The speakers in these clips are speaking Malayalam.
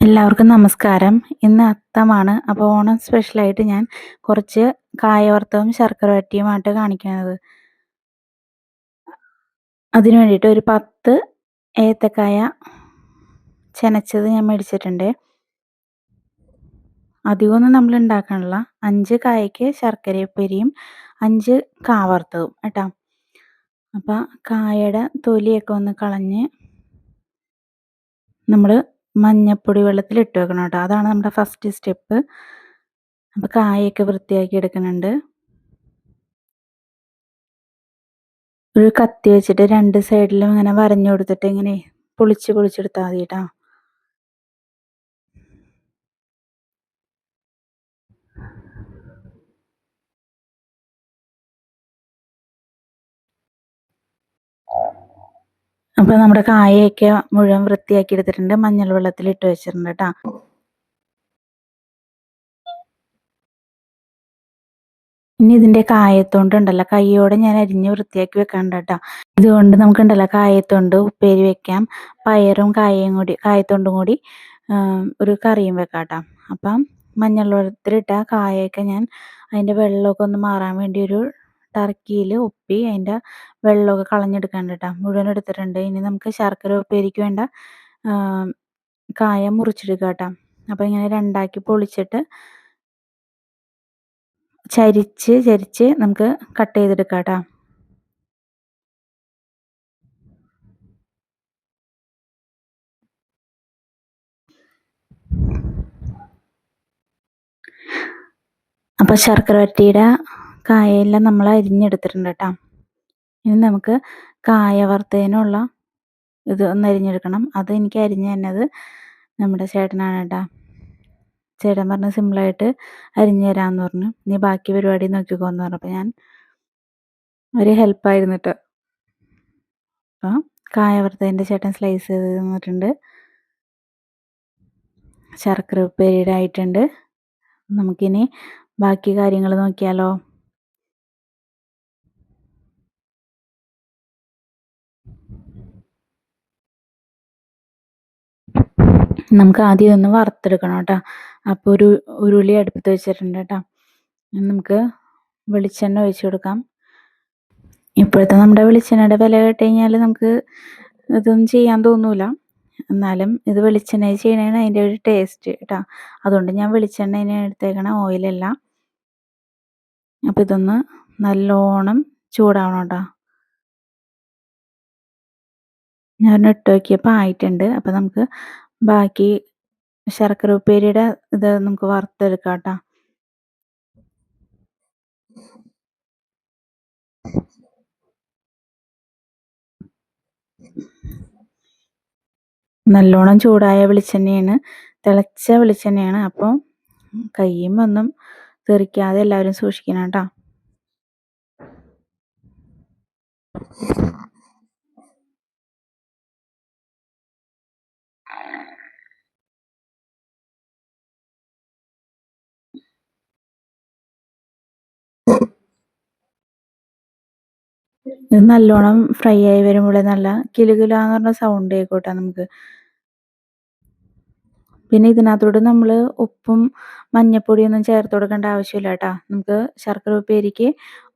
എല്ലാവർക്കും നമസ്കാരം. ഇന്ന് അത്തമാണ്. അപ്പോൾ ഓണം സ്പെഷ്യലായിട്ട് ഞാൻ കുറച്ച് കായവർത്തവും ശർക്കര വരട്ടിയുമായിട്ട് കാണിക്കുന്നത്. അതിനു വേണ്ടിയിട്ട് ഒരു പത്ത് ഏത്തക്കായ ചെനച്ചത് ഞാൻ മേടിച്ചിട്ടുണ്ട്. അധികമൊന്നും നമ്മൾ ഉണ്ടാക്കാനുള്ള അഞ്ച് കായയ്ക്ക് ശർക്കരപ്പൊരിയും അഞ്ച് കാവർത്തവും കേട്ടോ. അപ്പം കായയുടെ തൊലിയൊക്കെ ഒന്ന് കളഞ്ഞ് നമ്മൾ മഞ്ഞപ്പൊടി വെള്ളത്തിൽ ഇട്ട് വെക്കണം കേട്ടോ. അതാണ് നമ്മുടെ ഫസ്റ്റ് സ്റ്റെപ്പ് അപ്പോൾ കായൊക്കെ വൃത്തിയാക്കി എടുക്കുന്നുണ്ട്. ഒരു കത്തി വെച്ചിട്ട് രണ്ട് സൈഡിലും ഇങ്ങനെ വരഞ്ഞു കൊടുത്തിട്ട് ഇങ്ങനെ പൊളിച്ച് പൊളിച്ചെടുത്താൽ മതി കേട്ടോ. അപ്പോൾ നമ്മുടെ കായയൊക്കെ മുഴുവൻ വൃത്തിയാക്കി എടുത്തിട്ടുണ്ട്. മഞ്ഞൾ വെള്ളത്തിൽ ഇട്ട് വെച്ചിട്ടുണ്ട് കേട്ടോ. ഇനി ഇതിന്റെ കായത്തോണ്ടുണ്ടല്ലോ കൈയോടെ ഞാൻ അരിഞ്ഞ് വൃത്തിയാക്കി വെക്കാണ്ട് കേട്ടോ. ഇതുകൊണ്ട് നമുക്കുണ്ടല്ലോ കായത്തോണ്ട് ഉപ്പേരി വെക്കാം. പയറും കായയും കൂടി കായത്തോണ്ടും കൂടി ഒരു കറിയും വെക്കാം കേട്ടോ. അപ്പം മഞ്ഞൾ വെള്ളത്തിലിട്ട കായൊക്കെ ഞാൻ അതിന്റെ വെള്ളമൊക്കെ ഒന്ന് മാറാൻ വേണ്ടി ഒരു ടർക്കിയിൽ ഉപ്പി അതിന്റെ വെള്ളമൊക്കെ കളഞ്ഞെടുക്കാണ്ട് കേട്ടോ മുഴുവൻ എടുത്തിട്ടുണ്ട് ഇനി നമുക്ക് ശർക്കര ഉപ്പേരിക്ക് വേണ്ട കായ മുറിച്ചെടുക്കുക കേട്ടോ അപ്പോൾ ഇങ്ങനെ രണ്ടാക്കി പൊളിച്ചിട്ട് ചരിച്ച് ചരിച്ച് നമുക്ക് കട്ട് ചെയ്തെടുക്കാം കേട്ടോ അപ്പോൾ ശർക്കര വരട്ടിയുടെ കായയെല്ലാം നമ്മൾ അരിഞ്ഞെടുത്തിട്ടുണ്ട് കേട്ടോ ഇനി നമുക്ക് കായ വറുത്തതിനുള്ള ഇത് ഒന്ന് അരിഞ്ഞെടുക്കണം. അത് എനിക്ക് അരിഞ്ഞ് തന്നത് നമ്മുടെ ചേട്ടനാണ് കേട്ടോ ചേട്ടൻ പറഞ്ഞ് സിമ്പിളായിട്ട് അരിഞ്ഞു തരാമെന്ന് പറഞ്ഞു. നീ ബാക്കി പരിപാടി നോക്കിക്കോന്ന് പറഞ്ഞപ്പോൾ ഞാൻ ഒരു ഹെൽപ്പായിരുന്നു കേട്ടോ അപ്പോൾ കായ വറുത്തതിന്റെ ചേട്ടൻ സ്ലൈസ് ചെയ്ത് തന്നിട്ടുണ്ട്. ശർക്കര ഉപ്പേരിയുടെ ആയിട്ടുണ്ട്. നമുക്കിനി ബാക്കി കാര്യങ്ങൾ നോക്കിയാലോ? നമുക്ക് ആദ്യം ഇതൊന്ന് വറുത്തെടുക്കണം കേട്ടോ. അപ്പോൾ ഒരു ഉരുളി അടുപ്പത്ത് വെച്ചിട്ടുണ്ട് കേട്ടോ. നമുക്ക് വെളിച്ചെണ്ണ ഒഴിച്ചു കൊടുക്കാം. ഇപ്പോഴത്തെ നമ്മുടെ വെളിച്ചെണ്ണയുടെ വില കേട്ട് കഴിഞ്ഞാൽ നമുക്ക് ഇതൊന്നും ചെയ്യാൻ തോന്നൂല. എന്നാലും ഇത് വെളിച്ചെണ്ണ ചെയ്യണതാണ് അതിന്റെ ഒരു ടേസ്റ്റ് കേട്ടോ. അതുകൊണ്ട് ഞാൻ വെളിച്ചെണ്ണ എടുത്തേക്കണ ഓയിലല്ല അപ്പോൾ ഇതൊന്ന് നല്ലോണം ചൂടാവണം കേട്ടോ. ഞാൻ ഇട്ട് നോക്കിയപ്പോൾ ആയിട്ടുണ്ട്. അപ്പോൾ നമുക്ക് ബാക്കി ശർക്കര ഉപ്പേരിയുടെ ഇത് നമുക്ക് വറുത്തെടുക്കാം കേട്ടോ. നല്ലോണം ചൂടായ വെളിച്ചെണ്ണയാണ് തിളച്ച വെളിച്ചെണ്ണയാണ്. അപ്പോൾ കയ്യും ഒന്നും തെറിക്കാതെ എല്ലാവരും സൂക്ഷിക്കണം കേട്ടോ. ഇത് നല്ലോണം ഫ്രൈ ആയി വരുമ്പോൾ നല്ല കിലുകിലാന്ന് പറഞ്ഞ സൗണ്ട് ആയിക്കോട്ടെ നമുക്ക്. പിന്നെ ഇതിനകത്തോട്ട് നമ്മൾ ഉപ്പും മഞ്ഞപ്പൊടിയൊന്നും ചേർത്ത് കൊടുക്കേണ്ട ആവശ്യമില്ല കേട്ടോ. നമുക്ക് ശർക്കര ഉപ്പേരിക്ക്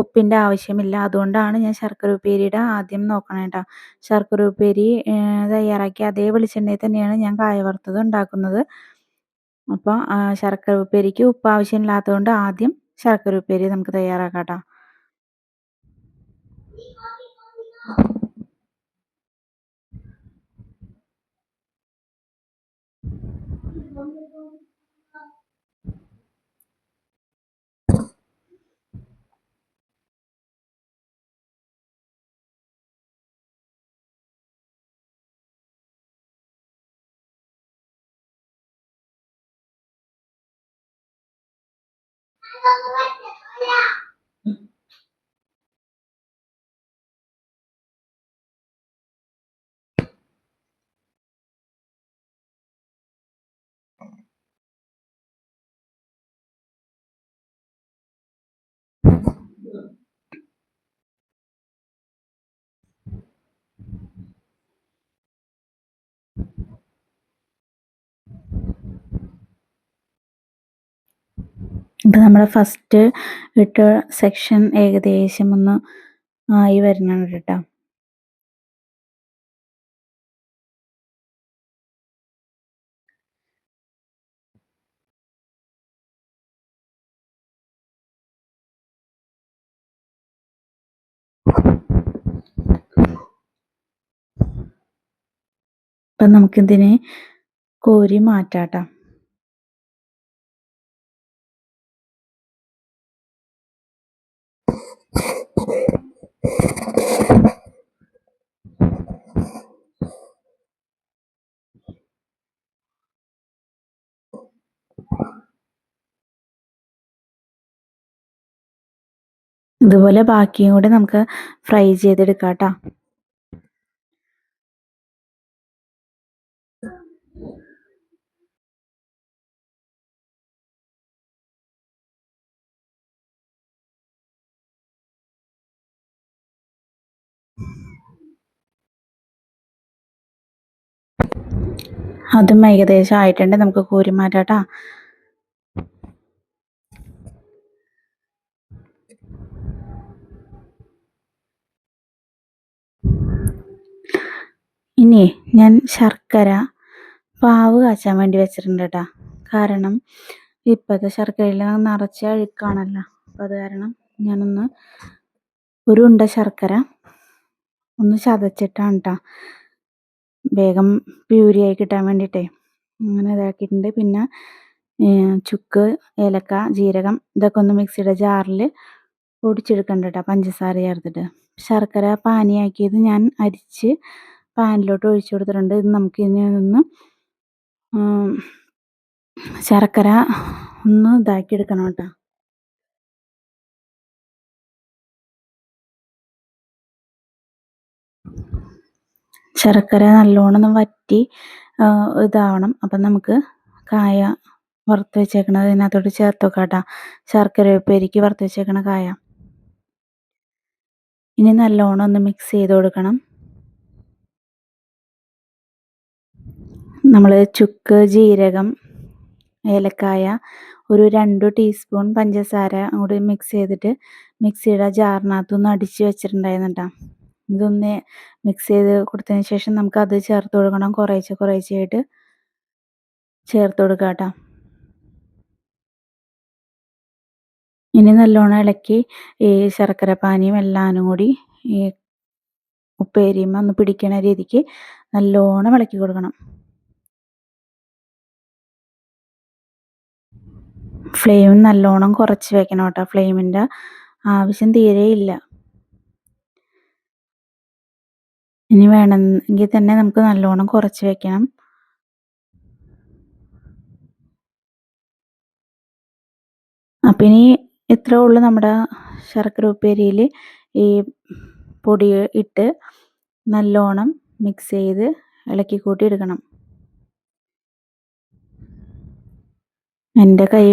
ഉപ്പിന്റെ ആവശ്യമില്ല. അതുകൊണ്ടാണ് ഞാൻ ശർക്കര ഉപ്പേരിയുടെ ആദ്യം നോക്കണേ കേട്ടോ. ശർക്കര ഉപ്പേരി തയ്യാറാക്കി അതേ വെളിച്ചെണ്ണയിൽ തന്നെയാണ് ഞാൻ കായ വറുത്തത് ഉണ്ടാക്കുന്നത്. അപ്പോൾ ശർക്കര ഉപ്പേരിക്ക് ഉപ്പ് ആവശ്യമില്ലാത്തതുകൊണ്ട് ആദ്യം ശർക്കര ഉപ്പേരി നമുക്ക് തയ്യാറാക്കാം കേട്ടോ. Halo, 作业 ഇപ്പം നമ്മുടെ ഫസ്റ്റ് ഇട്ട സെക്ഷൻ ഏകദേശം ഒന്ന് ആയി വരുന്നുണ്ട് കേട്ടോ. അപ്പം നമുക്കിതിനെ കോരി മാറ്റാട്ടോ. ഇതുപോലെ ബാക്കിയും കൂടി നമുക്ക് ഫ്രൈ ചെയ്തെടുക്കാം കേട്ടോ അതും ഏകദേശം ആയിട്ടുണ്ട്. നമുക്ക് കോരി മാറ്റാട്ടാ ഇനി ഞാൻ ശർക്കര പാവ് കാച്ചാൻ വേണ്ടി വെച്ചിട്ടുണ്ട് കേട്ടോ കാരണം ഇപ്പോഴത്തെ ശർക്കരയിൽ നിറച്ച് അഴുക്കാണല്ലോ. അപ്പോൾ അത് കാരണം ഞാനൊന്ന് ഒരു ഉണ്ട ശർക്കര ഒന്ന് ചതച്ചിട്ടാണ് കേട്ടോ വേഗം പ്യൂരിയായി കിട്ടാൻ വേണ്ടിയിട്ടേ. അങ്ങനെ ഇതാക്കിയിട്ടുണ്ട്. പിന്നെ ചുക്ക് ഏലക്ക ജീരകം ഇതൊക്കെ ഒന്ന് മിക്സിയുടെ ജാറിൽ പൊടിച്ചെടുക്കണ്ട കേട്ടോ പഞ്ചസാര ചേർത്തിട്ട് ശർക്കര പാനിയാക്കിയത് ഞാൻ അരിച്ച് പാനിലോട്ട് ഒഴിച്ചു കൊടുത്തിട്ടുണ്ട്. ഇത് നമുക്ക് ഇനി ഒന്ന് ശർക്കര ഒന്ന് ഇതാക്കി എടുക്കണം കേട്ടോ. ശർക്കര നല്ലോണം വറ്റി ഇതാവണം. അപ്പം നമുക്ക് കായ വറുത്ത് വെച്ചേക്കണത് ഇതിനകത്തോട്ട് ചേർത്ത് വെക്കാം ശർക്കര ഉപ്പേരിക്ക് വറുത്ത് വെച്ചേക്കണ കായ. ഇനി നല്ലോണം ഒന്ന് മിക്സ് ചെയ്ത് കൊടുക്കണം. നമ്മൾ ചുക്ക് ജീരകം ഏലക്കായ ഒരു രണ്ട് ടീസ്പൂൺ പഞ്ചസാര കൂടി മിക്സ് ചെയ്തിട്ട് മിക്സിയുടെ ജാറിനകത്തൊന്ന് അടിച്ച് വെച്ചിട്ടുണ്ടായിരുന്നു ഇതൊന്ന് മിക്സ് ചെയ്ത് കൊടുത്തതിന് ശേഷം നമുക്ക് അത് ചേർത്ത് കൊടുക്കണം. കുറേശ്ശെ കുറേശ്ശെയായിട്ട് ചേർത്ത് കൊടുക്കുക കേട്ടോ ഇനി നല്ലോണം ഇളക്കി ഈ ശർക്കര പാനിയും എല്ലാനും കൂടി ഈ ഉപ്പേരിയും ഒന്ന് പിടിക്കണ രീതിക്ക് നല്ലോണം ഇളക്കി കൊടുക്കണം. ഫ്ലെയിം നല്ലോണം കുറച്ച് വെക്കണം കേട്ടോ. ഫ്ലെയിമിന്റെ ആവശ്യം തീരെ ഇല്ല. ഇനി വേണമെങ്കിൽ തന്നെ നമുക്ക് നല്ലോണം കുറച്ച് വെക്കണം. അപ്പം ഇനി ഇത്രേ ഉള്ളൂ നമ്മുടെ ശർക്കര ഉപ്പേരിയിൽ ഈ പൊടി ഇട്ട് നല്ലോണം മിക്സ് ചെയ്ത് ഇളക്കി കൂട്ടി എടുക്കണം. എന്റെ കൈ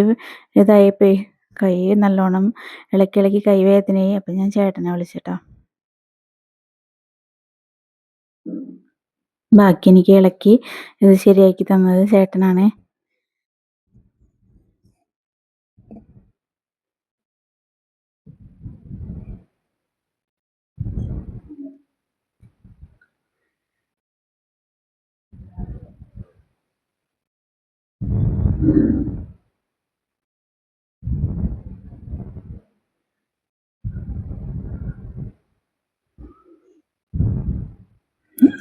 ഇതായിപ്പോയി കൈ നല്ലോണം ഇളക്കി ഇളക്കി കൈ അപ്പം ഞാൻ ചേട്ടനെ വിളിച്ചിട്ടാ. ബാക്കി എനിക്ക് ഇളക്കി ഇത് ശരിയാക്കി തന്നത് ചേട്ടനാണേ.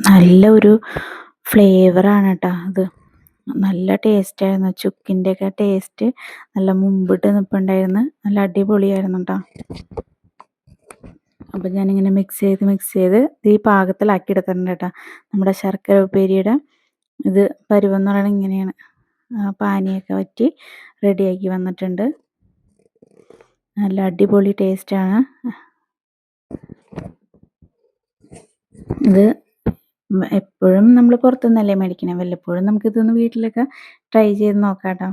നല്ല ഒരു ഫ്ലേവറാണ് കേട്ടോ അത്. നല്ല ടേസ്റ്റായിരുന്നു. ചുക്കിന്റെയൊക്കെ ടേസ്റ്റ് നല്ല മുമ്പിട്ട് നിൽപ്പുണ്ടായിരുന്നു നല്ല അടിപൊളിയായിരുന്നു കേട്ടോ അപ്പം ഞാനിങ്ങനെ മിക്സ് ചെയ്ത് മിക്സ് ചെയ്ത് ഇത് ഈ പാകത്തിലാക്കി എടുത്തിട്ടുണ്ട് കേട്ടോ നമ്മുടെ ശർക്കര ഉപ്പേരിയുടെ ഇത് പരുവെന്ന് പറയുന്നത് ഇങ്ങനെയാണ്. പാനിയൊക്കെ വറ്റി റെഡിയാക്കി വന്നിട്ടുണ്ട്. നല്ല അടിപൊളി ടേസ്റ്റാണ്. ഇത് എപ്പോഴും നമ്മൾ പുറത്തുനിന്നല്ലേ മേടിക്കണേ? വല്ലപ്പോഴും നമുക്കിതൊന്ന് വീട്ടിലൊക്കെ ട്രൈ ചെയ്ത് നോക്കാം കേട്ടോ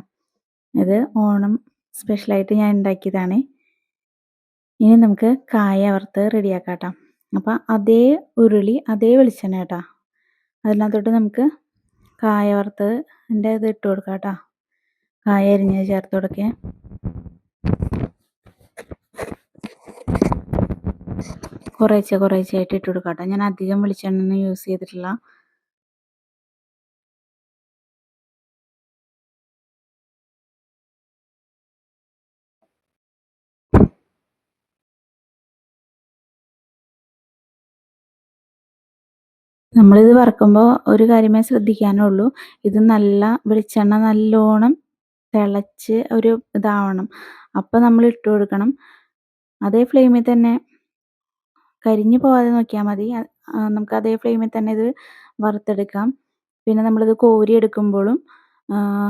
ഇത് ഓണം സ്പെഷ്യലായിട്ട് ഞാൻ ഉണ്ടാക്കിയതാണ്. ഇനി നമുക്ക് കായ വറുത്ത് റെഡിയാക്കാം കേട്ടോ അപ്പം അതേ ഉരുളി അതേ വെളിച്ചെണ്ണ കേട്ടോ. അതിനകത്തോട്ട് നമുക്ക് കായ വറുത്തതിന്റെ ഇത് ഇട്ട് കൊടുക്കാം കേട്ടോ കായ അരിഞ്ഞ് ചേർത്ത് കൊടുക്കേ. കുറേശ്ശെ കുറേശ്ശെ ആയിട്ട് ഇട്ട് കൊടുക്കാം കേട്ടോ ഞാൻ അധികം വെളിച്ചെണ്ണ യൂസ് ചെയ്തിട്ടില്ല. നമ്മളിത് വറക്കുമ്പോൾ ഒരു കാര്യമേ ശ്രദ്ധിക്കാനുള്ളൂ. ഇത് നല്ല വെളിച്ചെണ്ണ നല്ലോണം തിളച്ച് ഒരു ഇതാവണം. അപ്പോൾ നമ്മൾ ഇട്ട് കൊടുക്കണം. അതേ ഫ്ലെയിമിൽ തന്നെ കരിഞ്ഞു പോവാതെ നോക്കിയാൽ മതി. നമുക്ക് അതേ ഫ്ലെയിമിൽ തന്നെ ഇത് വറുത്തെടുക്കാം. പിന്നെ നമ്മളിത് കോരിയെടുക്കുമ്പോഴും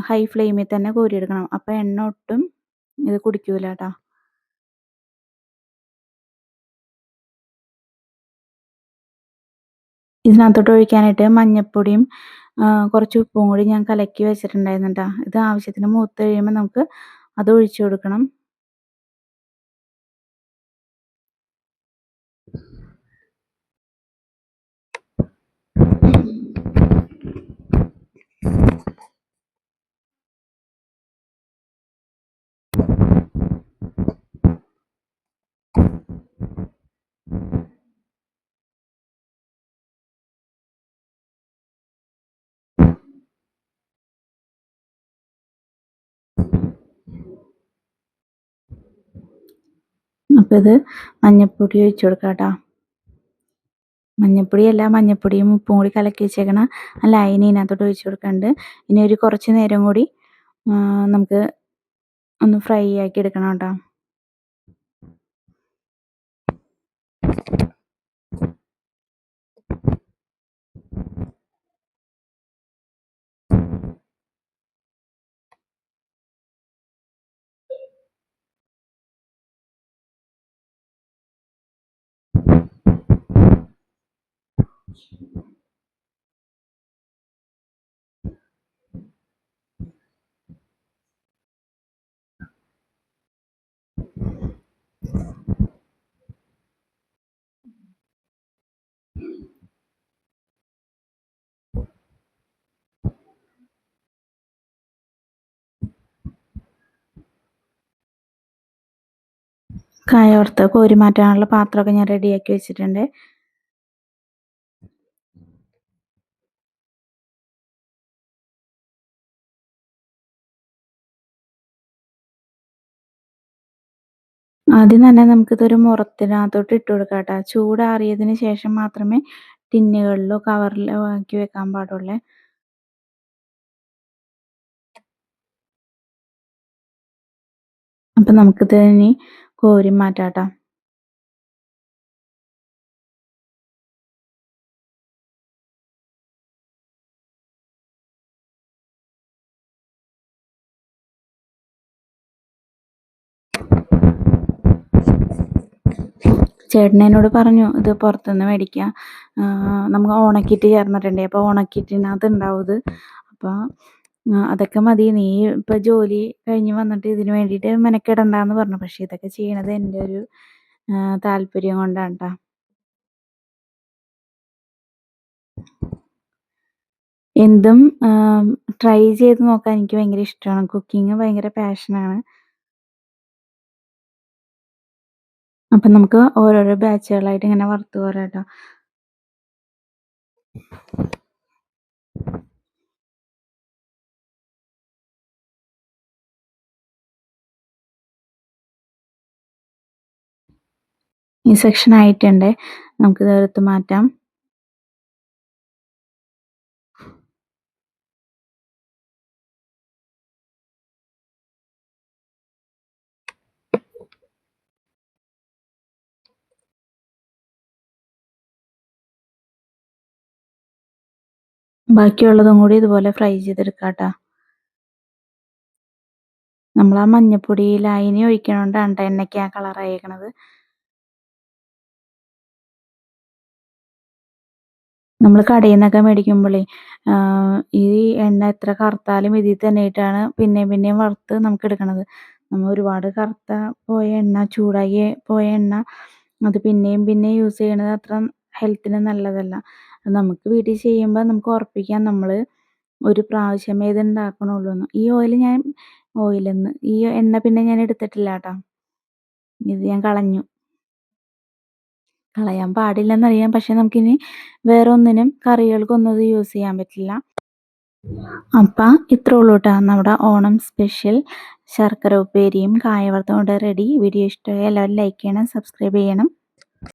ഹൈ ഫ്ലെയിമിൽ തന്നെ കോരിയെടുക്കണം. അപ്പോൾ എണ്ണ ഒട്ടും ഇത് കുടിക്കൂല കേട്ടോ. ഇതിനകത്തോട്ട് ഒഴിക്കാനായിട്ട് മഞ്ഞൾപ്പൊടിയും കുറച്ച് ഉപ്പും കൂടി ഞാൻ കലക്കി വെച്ചിട്ടുണ്ടായിരുന്നു കേട്ടോ. ഇത് ആവശ്യത്തിന് മൂത്ത് കഴിയുമ്പോൾ നമുക്ക് അത് ഒഴിച്ചു കൊടുക്കണം. അപ്പോൾ മഞ്ഞപ്പൊടി ഒഴിച്ചു കൊടുക്കാം കേട്ടോ മഞ്ഞൾപ്പൊടിയല്ല മഞ്ഞൾപ്പൊടിയും ഉപ്പും കൂടി കലക്കി വെച്ചേക്കണ ആ ലൈൻ ഇതിനകത്തോട്ട് ഒഴിച്ചു കൊടുക്കുന്നുണ്ട് ഇനി ഒരു കുറച്ച് നേരം കൂടി നമുക്ക് ഒന്ന് ഫ്രൈ ആക്കി എടുക്കണം കേട്ടോ കായ വറുത്ത് കോരി മാറ്റാനുള്ള പാത്രമൊക്കെ ഞാൻ റെഡിയാക്കി വെച്ചിട്ടുണ്ട്. ആദ്യം തന്നെ നമുക്കിതൊരു മുറത്തിനകത്തോട്ട് ഇട്ട് കൊടുക്കാം കേട്ടോ ചൂടാറിയതിന് ശേഷം മാത്രമേ ടിന്നുകളിലോ കവറിലോ ആക്കി വെക്കാൻ പാടുള്ളേ. അപ്പം നമുക്കിത് ഇനി കോരി മാറ്റാം എന്നോട് പറഞ്ഞു ഇത് പുറത്തുനിന്ന് മേടിക്കുക നമുക്ക് ഓണക്കിറ്റ് ചേർന്നിട്ടുണ്ട്. അപ്പോൾ ഓണക്കിറ്റിനകത്ത് ഉണ്ടാവും അപ്പോൾ അതൊക്കെ മതി. നീ ഇപ്പോൾ ജോലി കഴിഞ്ഞ് വന്നിട്ട് ഇതിന് വേണ്ടിയിട്ട് മെനക്കെടണ്ടെന്ന് പറഞ്ഞു. പക്ഷേ ഇതൊക്കെ ചെയ്യണത് എന്റെ ഒരു താല്പര്യം കൊണ്ടാണ് എന്തും ട്രൈ ചെയ്ത് നോക്കാൻ എനിക്ക് ഭയങ്കര ഇഷ്ടമാണ്. കുക്കിംഗ് ഭയങ്കര പാഷനാണ്. അപ്പം നമുക്ക് ഓരോരോ ബാച്ചുകളായിട്ട് ഇങ്ങനെ വറുത്ത് പോരാട്ടോ. ഈ സെക്ഷൻ ആയിട്ടുണ്ട്. നമുക്ക് ഇതെടുത്ത് മാറ്റാം. ബാക്കിയുള്ളതും കൂടി ഇതുപോലെ ഫ്രൈ ചെയ്തെടുക്കാം കേട്ടോ നമ്മൾ ആ മഞ്ഞപ്പൊടി ലൈനി ഒഴിക്കണോണ്ടാണ് എണ്ണയ്ക്ക് ആ കളർ അയക്കണത് നമ്മൾ കടയിൽ നിന്നൊക്കെ മേടിക്കുമ്പോഴേ ഈ എണ്ണ എത്ര കറുത്താലും ഇതിൽ തന്നെ ഇട്ടാണ് പിന്നെയും പിന്നെയും വറുത്ത് നമുക്ക് എടുക്കണത് നമ്മൾ ഒരുപാട് കറുത്ത പോയ എണ്ണ ചൂടായി പോയ എണ്ണ അത് പിന്നെയും പിന്നെയും യൂസ് ചെയ്യണത് അത്ര ഹെൽത്തിന് നല്ലതല്ല. നമുക്ക് വീട്ടിൽ ചെയ്യുമ്പോൾ നമുക്ക് ഉറപ്പിക്കാം നമ്മൾ ഒരു പ്രാവശ്യം ഇത് ഉണ്ടാക്കണുള്ളൂ എന്ന്. ഈ ഓയിൽ ഞാൻ ഓയിലെന്ന് ഈ എണ്ണ പിന്നെ ഞാൻ എടുത്തിട്ടില്ല കേട്ടോ. ഇത് ഞാൻ കളഞ്ഞു. കളയാൻ പാടില്ലെന്നറിയാം പക്ഷെ നമുക്കിനി വേറെ ഒന്നിനും കറികൾക്കൊന്നും ഇത് യൂസ് ചെയ്യാൻ പറ്റില്ല. അപ്പം ഇത്രേ ഉള്ളൂ കേട്ടോ. നമ്മുടെ ഓണം സ്പെഷ്യൽ ശർക്കര ഉപ്പേരിയും കായ വറുത്തതും കൊണ്ട് റെഡി വീഡിയോ ഇഷ്ടമായി എല്ലാവരും ലൈക്ക് ചെയ്യണം സബ്സ്ക്രൈബ് ചെയ്യണം.